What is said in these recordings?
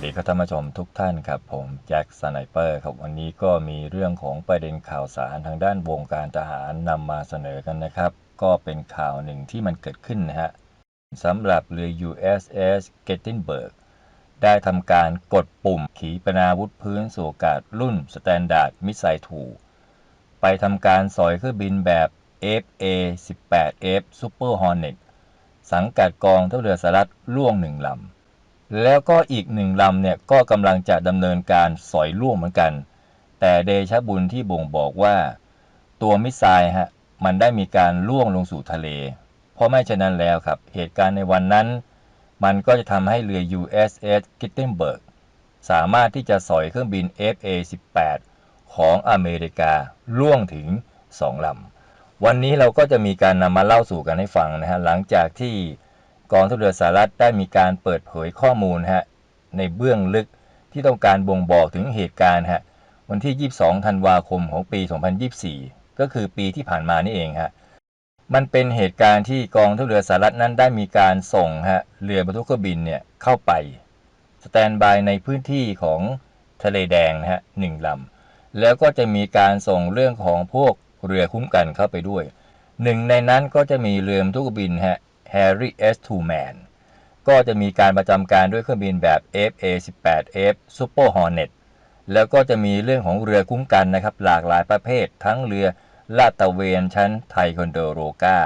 วัสดีครับท่านผู้ชมทุกท่านครับ ผมแจ็คสไนเปอร์ครับวันนี้ก็มีเรื่องของประเด็นข่าวสารทางด้านวงการทหารนำมาเสนอกันนะครับ ก็เป็นข่าวหนึ่งที่มันเกิดขึ้นนะฮะสำหรับเรือ USS Gettysburg ได้ทำการกดปุ่มขีปนาวุธพื้นสู่อากาศรุ่น Standard Missile 2ไปทำการสอยเครื่องบินแบบ FA-18F Super Hornet สังกัดกองทัพเรือสหรัฐล่วงหนึ่งลำ แล้วก็อีกหนึ่งลำเนี่ยก็กำลังจะดำเนินการสอยล่วงเหมือนกัน แต่เดชบุญที่บ่งบอกว่า ตัวมิสไซล์ฮะมันได้มีการล่วงลงสู่ทะเล เพราะไม่เช่นนั้นแล้วครับ เหตุการณ์ในวันนั้น มันก็จะทำให้เรือ USS Gettysburg สามารถที่จะสอยเครื่องบิน FA-18 ของอเมริกาล่วงถึง 2 ลำ วันนี้เราก็จะมีการนำมาเล่าสู่กันให้ฟังนะฮะหลังจากที่ กองทัพเรือสหรัฐได้มีการเปิดเผยข้อมูลฮะในเบื้องลึกที่ต้องการบ่งบอกถึงเหตุการณ์ฮะวันที่ 22 ธันวาคมของปี 2024 ก็คือปีที่ผ่านมานี่เองฮะมันเป็นเหตุการณ์ที่กองทัพเรือสหรัฐนั้นได้มีการส่งฮะเรือบรรทุกเครื่องบินเนี่ยเข้าไปสแตนบายในพื้นที่ของทะเลแดงนะฮะหนึ่งลำแล้วก็จะมีการส่งเรื่องของพวกเรือคุ้มกันเข้าไปด้วย หนึ่งในนั้นก็จะมีเรือบรรทุกเครื่องบินฮะ Harry S. Truman ก็จะมีการประจำการด้วยเครื่องบินแบบ FA-18F Super Hornet แล้วก็จะมีเรื่องของเรือคุ้มกันนะครับหลากหลายประเภท ทั้งเรือลาดตระเวนชั้นไทคอนโดโรกา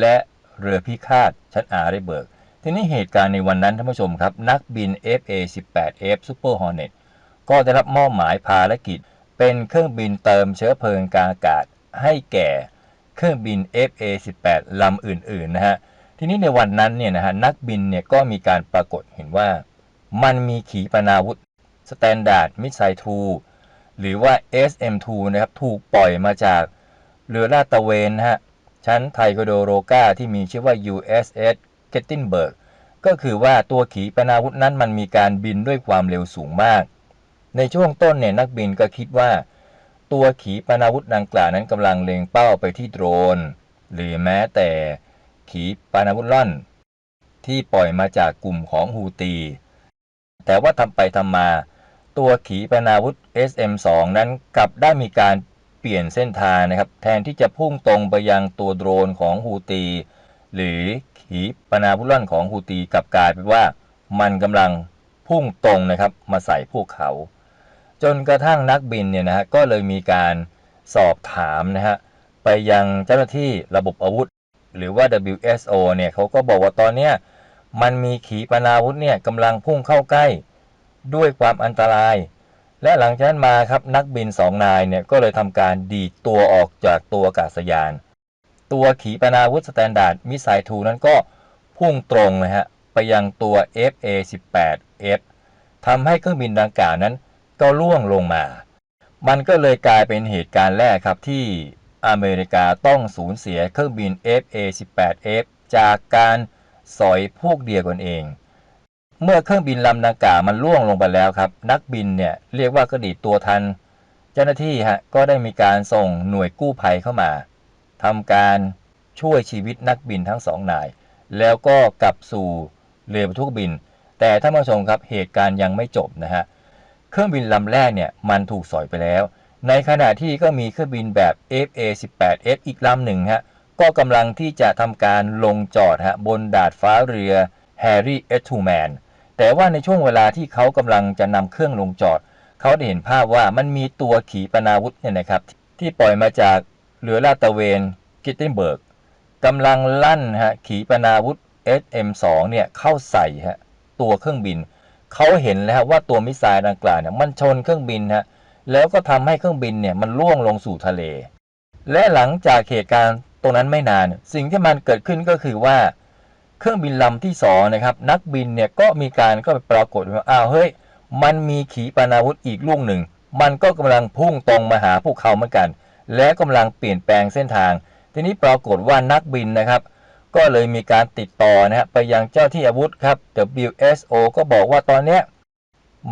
และเรือพิฆาตชั้นอาร์เบิร์ก ทีนี้เหตุการณ์ในวันนั้นท่านผู้ชมครับ นักบิน FA-18F Super Hornet ก็ได้รับมอบหมายภารกิจ เป็นเครื่องบินเติมเชื้อเพลิงกาอากาศให้แก่เครื่องบิน FA-18 ลำอื่นๆนะฮะ ทีนี้ในวันนั้นเนี่ยนะฮะนักบินเนี่ยก็มีการปรากฏเห็นว่า มันมีขีปนาวุธ Standard Missile 2หรือว่า SM2 นะครับถูกปล่อยมาจากเรือลาดตระเวนนะฮะชั้นไทโคโดโรกาที่มีชื่อว่า USS Gettysburg ก็คือว่าตัวขีปนาวุธนั้นมันมีการบินด้วยความเร็วสูงมาก ในช่วงต้นเนี่ยนักบินก็คิดว่า ตัวขีปนาวุธดังกล่าวนั้นกำลังเล็งเป้าไปที่โดรน หรือแม้แต่ ขีปนาวุธล่อน ที่ปล่อยมาจากกลุ่มของฮูตี แต่ว่าทำไปทำมา ตัวขีปนาวุธ SM2 นั้นกลับได้มีการเปลี่ยนเส้นทางนะครับ แทนที่จะพุ่งตรงไปยังตัวโดรนของฮูตี หรือขีปนาวุธล่อนของฮูตีกลับกลายเป็นว่ามันกำลังพุ่งตรงนะครับมาใส่พวกเขา จนกระทั่งนักบินเนี่ยนะฮะก็เลยมีการสอบถามนะฮะไปยังเจ้าหน้าที่ระบบอาวุธ หรือว่า WSO เนี่ยเขาก็บอกว่าตอนเนี้ยมันมีขีปนาวุธเนี่ยกำลังพุ่งเข้าใกล้ด้วยความอันตราย และหลังจากนั้นมาครับนักบินสองนายเนี่ยก็เลยทำการดีดตัวออกจากตัวอากาศยาน ตัวขีปนาวุธสแตนดาร์ดมิสไซล์2นั้นก็พุ่งตรงนะฮะไปยังตัว FA-18F ทำให้เครื่องบินดังกล่าวนั้นก็ล่วงลงมา มันก็เลยกลายเป็นเหตุการณ์แรกครับที่ อเมริกาต้องสูญเสียเครื่องบิน FA-18F จากการสอยพวกเดียวกันเอง เมื่อเครื่องบินลำดังกล่าวมันล่วงลงไปแล้วครับ นักบินเนี่ยเรียกว่ากระดิตัวทัน เจ้าหน้าที่ฮะก็ได้มีการส่งหน่วยกู้ภัยเข้ามาทำการช่วยชีวิตนักบินทั้งสองนาย แล้วก็กลับสู่เรือบรรทุกบิน แต่ท่านผู้ชมครับเหตุการณ์ยังไม่จบนะฮะเครื่องบินลำแรกเนี่ยมันถูกสอยไปแล้ว ในขณะที่ก็มีเครื่องบินแบบ FA-18F อีกลำหนึ่งฮะก็กำลังที่จะทำการลงจอดฮะบนดาดฟ้าเรือ Harry S. Truman แต่ว่าในช่วงเวลาที่เขากำลังจะนำเครื่องลงจอด เขาได้เห็นภาพว่ามันมีตัวขีปนาวุธเนี่ยนะครับ ที่ปล่อยมาจากเรือลาดตระเวนกิตตินเบิร์กกำลังลั่นฮะขีปนาวุธ SM2 เนี่ยเข้าใส่ฮะตัวเครื่องบิน เขาเห็นแล้วว่าตัวมิสไซล์ดังกล่าวเนี่ยมันชนเครื่องบินฮะ แล้วก็ทำให้เครื่องบินเนี่ยมันล่วงลงสู่ทะเล และหลังจากเหตุการณ์ตรงนั้นไม่นาน สิ่งที่มันเกิดขึ้นก็คือว่า เครื่องบินลำที่สองนะครับ นักบินเนี่ยก็มีการก็ไปปรากฏว่าอ้าวเฮ้ย มันมีขีปนาวุธอีกลูกหนึ่ง มันก็กำลังพุ่งตรงมาหาพวกเขาเหมือนกัน และกำลังเปลี่ยนแปลงเส้นทาง ทีนี้ปรากฏว่านักบินนะครับก็เลยมีการติดต่อนะฮะไปยังเจ้าที่อาวุธครับ WSO ก็บอกว่าตอนเนี้ย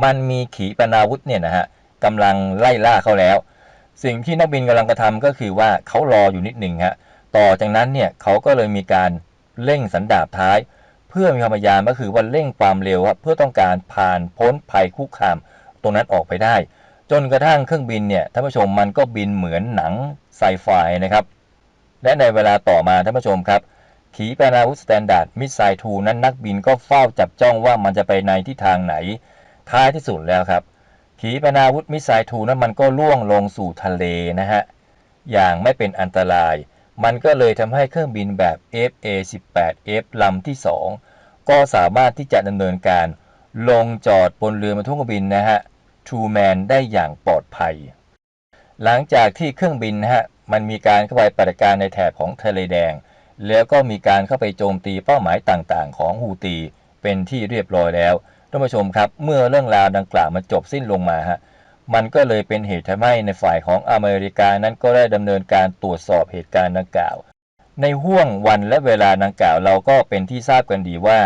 มันมีขีปนาวุธเนี่ยนะฮะ กำลังไล่ล่าเขาแล้ว สิ่งที่นักบินกำลังกระทำก็คือว่าเขารออยู่นิดหนึ่งฮะต่อจากนั้นเนี่ยเขาก็เลยมีการเร่งสันดาบท้าย เพื่อมีความพยายามก็คือว่าเร่งความเร็วครับเพื่อต้องการผ่านพ้นภัยคุกคาม ตรงนั้นออกไปได้ จนกระทั่งเครื่องบินเนี่ยท่านผู้ชมมันก็บินเหมือนหนังไซไฟนะครับและในเวลาต่อมาท่านผู้ชมครับขีปนาวุธสแตนดาร์ดมิสไซล์2นั้นนักบินก็เฝ้าจับจ้องว่ามันจะไปในทิศทางไหน ท้ายที่สุดแล้วครับ ขีปนาวุธมิสไซล์2นั้นมันก็ล่วงลงสู่ทะเลนะฮะ อย่างไม่เป็นอันตราย มันก็เลยทำให้เครื่องบินแบบ FA-18F ลำที่ 2 ก็สามารถที่จะดำเนินการลงจอดบนเรือบรรทุกบินนะฮะ True Man ได้อย่างปลอดภัย หลังจากที่เครื่องบินนะฮะมันมีการเข้าไปปฏิการในแถบของทะเลแดง แล้วก็มีการเข้าไปโจมตีเป้าหมายต่างๆ ของฮูตี เป็นที่เรียบร้อยแล้วานผู้ชมครับ เมื่อเรื่องราวดังกล่าวมันจบสิ้นลงมาฮะมันก็เลยเป็นเหตุทำให้ในฝ่ายของอเมริกานั้นก็ได้ดำเนินการตรวจสอบเหตุการณ์ดังกล่าว ในห่วงวันและเวลาดังกล่าวเราก็เป็นที่ทราบกันดีว่า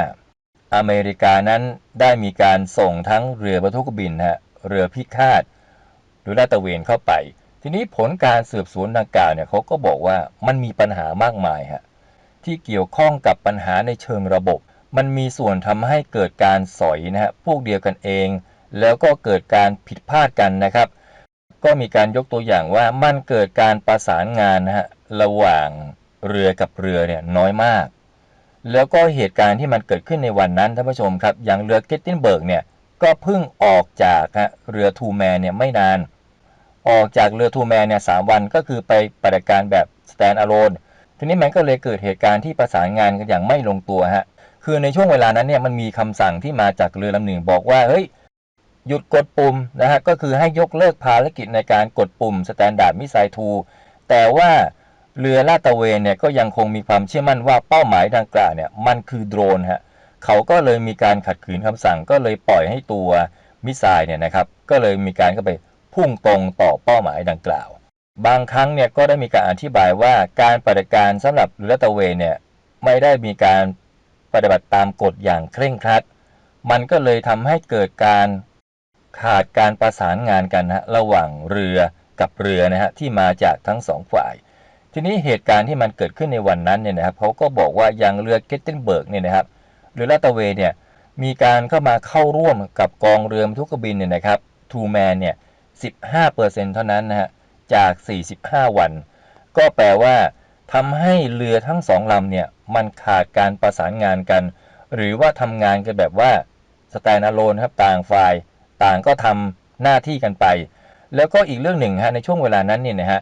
อเมริกานั้นได้มีการส่งทั้งเรือบรรทุกบินฮะเรือพิฆาตหรือลาตะเวนเข้าไป ทีนี้ผลการสืบสวนดังกล่าวเนี่ยเขาก็บอกว่ามันมีปัญหามากมายฮะที่เกี่ยวข้องกับปัญหาในเชิงระบบ มันมีส่วนทำให้เกิดการสอยนะฮะพวกเดียวกันเอง แล้วก็เกิดการผิดพลาดกันนะครับ ก็มีการยกตัวอย่างว่ามันเกิดการประสานงานนะฮะระหว่างเรือกับเรือเนี่ยน้อยมาก แล้วก็เหตุการณ์ที่มันเกิดขึ้นในวันนั้นท่านผู้ชมครับ อย่างเรือเกตตินเบิร์กเนี่ยก็เพิ่งออกจากฮะเรือทูแมนเนี่ยไม่นาน ออกจากเรือทูแมนเนี่ยสามวันก็คือไปปฏิบัติการแบบสแตนอะโลนทีนี้มันก็เลยเกิดเหตุการณ์ที่ประสานงานกันอย่างไม่ลงตัวฮะ คือในช่วงเวลานั้นเนี่ยมันมีคำสั่งที่มาจากเรือลำหนึ่งบอกว่าเฮ้ยหยุดกดปุ่มนะฮะก็คือให้ยกเลิกภารกิจในการกดปุ่มสแตนดาร์ดมิสไซล์ทูแต่ว่าเรือลาดตะเวนเนี่ยก็ยังคงมีความเชื่อมั่นว่าเป้าหมายดังกล่าวเนี่ยมันคือโดรนฮะเขาก็เลยมีการขัดขืนคำสั่งก็เลยปล่อยให้ตัวมิสไซล์เนี่ยนะครับก็เลยมีการเข้าไปพุ่งตรงต่อเป้าหมายดังกล่าว บางครั้งเนี่ยก็ได้มีการอธิบายว่าการปฏิบัติการสำหรับเรือลาดตะเวนเนี่ยไม่ได้มีการ ปฏิบัติตามกฎอย่างเคร่งครัด มันก็เลยทำให้เกิดการขาดการประสานงานกันฮะระหว่างเรือกับเรือนะฮะที่มาจากทั้งสองฝ่าย ทีนี้เหตุการณ์ที่มันเกิดขึ้นในวันนั้นเนี่ยนะครับเขาก็บอกว่าอย่างเรือเกตเทนเบิร์กเนี่ยนะครับเรือลาตเวเนี่ยมีการเข้ามาเข้าร่วมกับกองเรือบรรทุกบินเนี่ยนะครับทูแมนเนี่ย15%เท่านั้นนะฮะจาก 45 วัน ก็แปลว่า ทำให้เรือทั้งสองลำเนี่ยมันขาดการประสานงานกัน หรือว่าทำงานกันแบบว่าสแตนอะโลนครับต่างฝ่ายต่างก็ทำหน้าที่กันไป แล้วก็อีกเรื่องหนึ่งฮะในช่วงเวลานั้นเนี่ยนะฮะ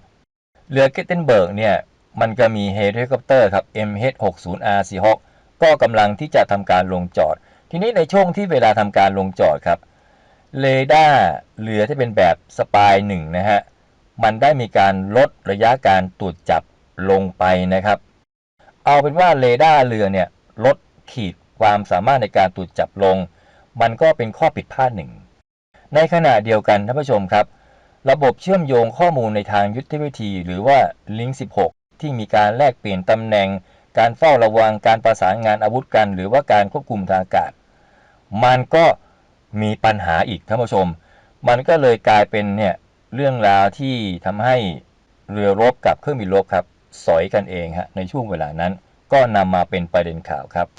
เรือเกตเทนเบิร์กเนี่ยมันก็มีเฮลิคอปเตอร์ครับ MH60R Seahawk ก็กำลังที่จะทำการลงจอด ทีนี้ในช่วงที่เวลาทำการลงจอดครับเรดาร์เรือที่เป็นแบบสปายหนึ่งนะฮะมันได้มีการลดระยะการตรวจจับ ลงไปนะครับ เอาเป็นว่าเรดาร์เรือเนี่ยลดขีดความสามารถในการตรวจจับลง มันก็เป็นข้อผิดพลาดหนึ่ง ในขณะเดียวกันท่านผู้ชมครับ ระบบเชื่อมโยงข้อมูลในทางยุทธวิธี หรือว่า Link 16 ที่มีการแลกเปลี่ยนตำแหน่ง การเฝ้าระวังการประสานงานอาวุธกัน หรือว่าการควบคุมทางอากาศ มันก็มีปัญหาอีกท่านผู้ชม มันก็เลยกลายเป็นเนี่ยเรื่องราวที่ทำให้เรือรบกับเครื่องบินรบครับ สอยกันเองฮะในช่วงเวลานั้น ก็นำมาเป็นประเด็นข่าวครับ